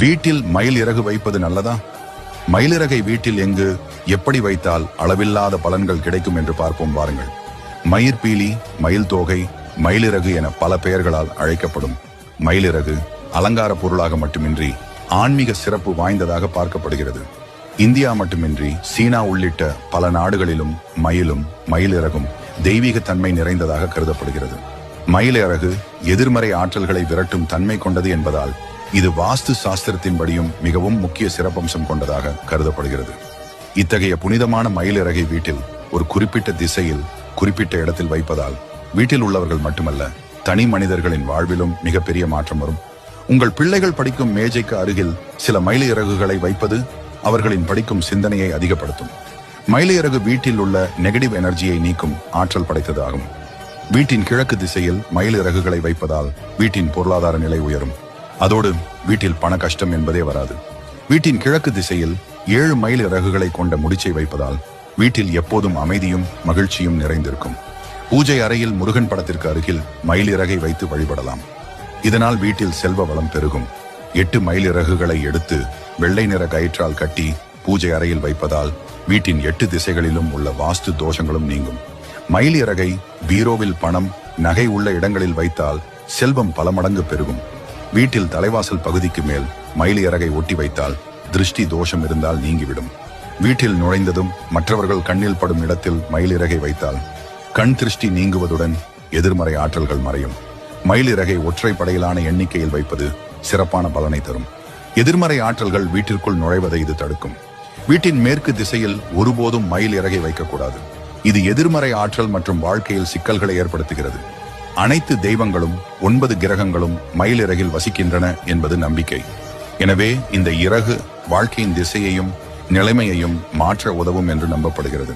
வீட்டில் மயில் இறகு வைப்பது நல்லதா? மயிலிறகை வீட்டில் எங்கு எப்படி வைத்தால் அளவில்லாத பலன்கள் கிடைக்கும் என்று பார்ப்போம் வாருங்கள். மயிர்பீலி மயில் தோகை மயிலிறகு என பல பெயர்களால் அழைக்கப்படும். மயிலிறகு அலங்கார பொருளாக மட்டுமின்றி ஆன்மீக சிறப்பு வாய்ந்ததாக பார்க்கப்படுகிறது. இந்தியா மட்டுமின்றி சீனா உள்ளிட்ட பல நாடுகளிலும் மயிலும் மயிலிறகும் தெய்வீக தன்மை நிறைந்ததாக கருதப்படுகிறது. மயிலிறகு எதிர்மறை ஆற்றல்களை விரட்டும் தன்மை கொண்டது என்பதால் இது வாஸ்து சாஸ்திரத்தின்படியும் மிகவும் முக்கிய சிறப்பம்சம் கொண்டதாக கருதப்படுகிறது. இத்தகைய புனிதமான மயிலிறகை வீட்டில் ஒரு குறிப்பிட்ட திசையில் குறிப்பிட்ட இடத்தில் வைப்பதால் வீட்டில் உள்ளவர்கள் மட்டுமல்ல தனி மனிதர்களின் வாழ்விலும் மிகப்பெரிய மாற்றம் வரும். உங்கள் பிள்ளைகள் படிக்கும் மேஜைக்கு அருகில் சில மயிலிறகுகளை வைப்பது அவர்களின் படிக்கும் சிந்தனையை அதிகப்படுத்தும். மயிலிறகு வீட்டில் உள்ள நெகட்டிவ் எனர்ஜியை நீக்கும் ஆற்றல் படைத்ததாகும். வீட்டின் கிழக்கு திசையில் மயில் இறகுகளை வைப்பதால் வீட்டின் பொருளாதார நிலை உயரும். அதோடு வீட்டில் பண கஷ்டம் என்பதே வராது. வீட்டின் கிழக்கு திசையில் ஏழு மைல் இறகுகளை கொண்ட முடிச்சை வைப்பதால் வீட்டில் எப்போதும் அமைதியும் மகிழ்ச்சியும் நிறைந்திருக்கும். பூஜை அறையில் முருகன் படத்திற்கு அருகில் மயில் இறகை வைத்து வழிபடலாம். இதனால் வீட்டில் செல்வ வளம் பெருகும். எட்டு மயில் இறகுகளை எடுத்து வெள்ளை நிற கயிற்றால் கட்டி பூஜை அறையில் வைப்பதால் வீட்டின் எட்டு திசைகளிலும் உள்ள வாஸ்து தோஷங்களும் நீங்கும். மயில் இறகை பீரோவில் பணம் நகை உள்ள இடங்களில் வைத்தால் செல்வம் பல மடங்கு பெருகும். வீட்டில் தலைவாசல் பகுதிக்கு மேல் மயில் இறகை ஒட்டி வைத்தால் திருஷ்டி தோஷம் இருந்தால் நீங்கிவிடும். வீட்டில் நுழைந்ததும் மற்றவர்கள் கண்ணில் படும் இடத்தில் மயில் இறகை வைத்தால் கண் திருஷ்டி நீங்குவதுடன் எதிர்மறை ஆற்றல்கள் மறையும். மயிலிறகை ஒற்றை படையிலான எண்ணிக்கையில் வைப்பது சிறப்பான பலனை தரும். எதிர்மறை ஆற்றல்கள் வீட்டிற்குள் நுழைவதை இது தடுக்கும். வீட்டின் மேற்கு திசையில் ஒருபோதும் மயில் இறகை வைக்கக்கூடாது. இது எதிர்மறை ஆற்றல் மற்றும் வாழ்க்கையில் சிக்கல்களை ஏற்படுத்துகிறது. அனைத்து தெய்வங்களும் ஒன்பது கிரகங்களும் மயிலிறகில் வசிக்கின்றன என்பது நம்பிக்கை. எனவே இந்த இறகு வாழ்க்கையின் திசையையும் நிலைமையையும் மாற்ற உதவும் என்று நம்பப்படுகிறது.